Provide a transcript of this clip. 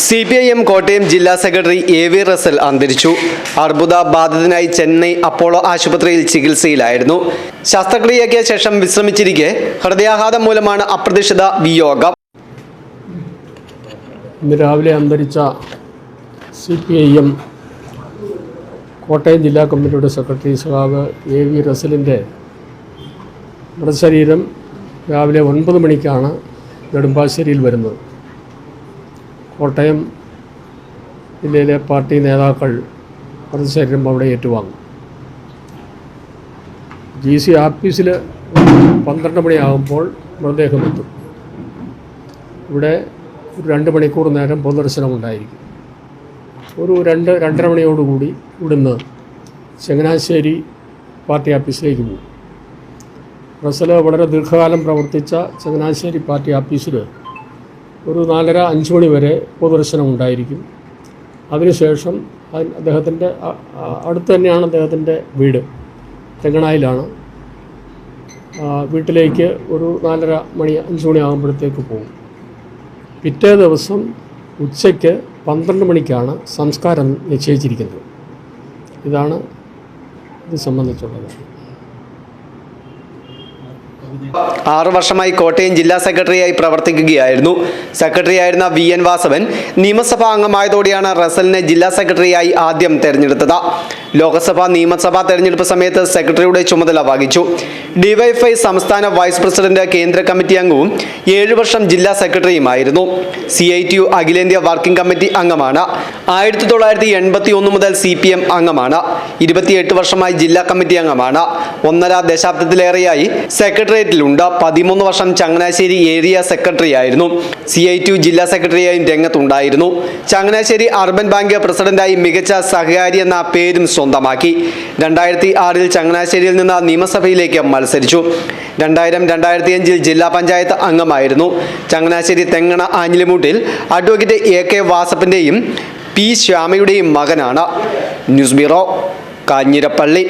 C P I M Kottayam ജില്ലാ secretary A V Russell അന്തരിച്ചു. അർബുദ ബാധിതനായി ചെന്നൈ അപ്പോളോ ആശുപത്രിയിൽ ചികിത്സയിലായിരുന്നു. ശസ്ത്രക്രിയയ്ക്ക് ശേഷം വിശ്രമിച്ചിരിക്കെ ഹൃദയാഘാതം മൂലമാണ് അപ്രതീക്ഷിത വിയോഗം. രാവിലെ അന്തരിച്ച C P I M Kottayam ജില്ലാ കമ്മിറ്റിയുടെ സെക്രട്ടറി സഹാബ് എ വി റസലിന്റെ മൃതശരീരം രാവിലെ ഒൻപത് മണിക്കാണ് നെടുമ്പാശ്ശേരിയിൽ വരുന്നത്. കോട്ടയം ജില്ലയിലെ പാർട്ടി നേതാക്കൾ മൃതശരീരം അവിടെ ഏറ്റുവാങ്ങും. ജി സി ആഫീസിൽ പന്ത്രണ്ട് മണിയാകുമ്പോൾ മൃതദേഹം എത്തും ഇവിടെ ഒരു രണ്ട് മണിക്കൂർ നേരം പൊതുദർശനം ഉണ്ടായിരിക്കും ഒരു രണ്ട് രണ്ടര മണിയോടുകൂടി ഇവിടുന്ന് ചങ്ങനാശ്ശേരി പാർട്ടി ഓഫീസിലേക്ക് പോകും. പ്രസല വളരെ ദീർഘകാലം പ്രവർത്തിച്ച ചങ്ങനാശ്ശേരി പാർട്ടി ഓഫീസിൽ ഒരു നാലര അഞ്ച് മണി വരെ പൊതുദർശനം ഉണ്ടായിരിക്കും. അതിനുശേഷം അതി- അദ്ദേഹത്തിന്റെ അടുത്ത് തന്നെയാണ് അദ്ദേഹത്തിന്റെ വീട്. തെങ്ങണായിലാണ്. വീട്ടിലേക്ക് ഒരു നാലര മണി അഞ്ച് മണി ആകുമ്പോഴത്തേക്ക് പോകും. പിറ്റേ ദിവസം ഉച്ചയ്ക്ക് പന്ത്രണ്ട് മണിക്കാണ് സംസ്കാരം നിശ്ചയിച്ചിരിക്കുന്നത്. ഇതാണ് ഇത് സംബന്ധിച്ചുള്ളത് ആറു വർഷമായി കോട്ടയം ജില്ലാ സെക്രട്ടറിയായി പ്രവർത്തിക്കുകയായിരുന്നു. സെക്രട്ടറിയായിരുന്ന വി എൻ വാസവൻ നിയമസഭാ അംഗമായതോടെയാണ് റസലിനെ ജില്ലാ സെക്രട്ടറിയായി ആദ്യം തെരഞ്ഞെടുത്തത്. ലോക്സഭാ നിയമസഭാ തെരഞ്ഞെടുപ്പ് സമയത്ത് സെക്രട്ടറിയുടെ ചുമതല വഹിച്ചു. ഡിവൈഫൈ സംസ്ഥാന വൈസ് പ്രസിഡന്റ് കേന്ദ്ര കമ്മിറ്റി അംഗവും ഏഴു വർഷം ജില്ലാ സെക്രട്ടറിയുമായിരുന്നു. സി ഐ ടി യു അഖിലേന്ത്യാ വർക്കിംഗ് കമ്മിറ്റി അംഗമാണ്. ആയിരത്തി തൊള്ളായിരത്തി എൺപത്തി ഒന്ന് മുതൽ സി പി എം അംഗമാണ്. ഇരുപത്തിയെട്ട് വർഷമായി ജില്ലാ കമ്മിറ്റി അംഗമാണ്. ഒന്നര ദശാബ്ദത്തിലേറെയായി സെക്രട്ടേറിയറ്റിലുണ്ട്. പതിമൂന്ന് വർഷം ചങ്ങനാശ്ശേരി ഏരിയ സെക്രട്ടറി ആയിരുന്നു സി ഐ ടി ജില്ലാ സെക്രട്ടറിയായും രംഗത്തുണ്ടായിരുന്നു. ചങ്ങനാശ്ശേരി അർബൻ ബാങ്ക് പ്രസിഡന്റായി മികച്ച സഹകാരി എന്ന പേരും സ്വന്തമാക്കി. രണ്ടായിരത്തി ആറിൽ ചങ്ങനാശ്ശേരിയിൽ നിന്ന് നിയമസഭയിലേക്ക് മത്സരിച്ചു. രണ്ടായിരം രണ്ടായിരത്തി അഞ്ചിൽ ജില്ലാ പഞ്ചായത്ത് അംഗമായിരുന്നു. ചങ്ങനാശ്ശേരി തെങ്ങണ ആഞ്ഞിലിമൂട്ടിൽ അഡ്വക്കേറ്റ് എ കെ വാസപ്പന്റെയും പി ശ്യാമയുടെയും മകനാണ് ന്യൂസ് ബ്യൂറോ കാഞ്ഞിരപ്പള്ളി.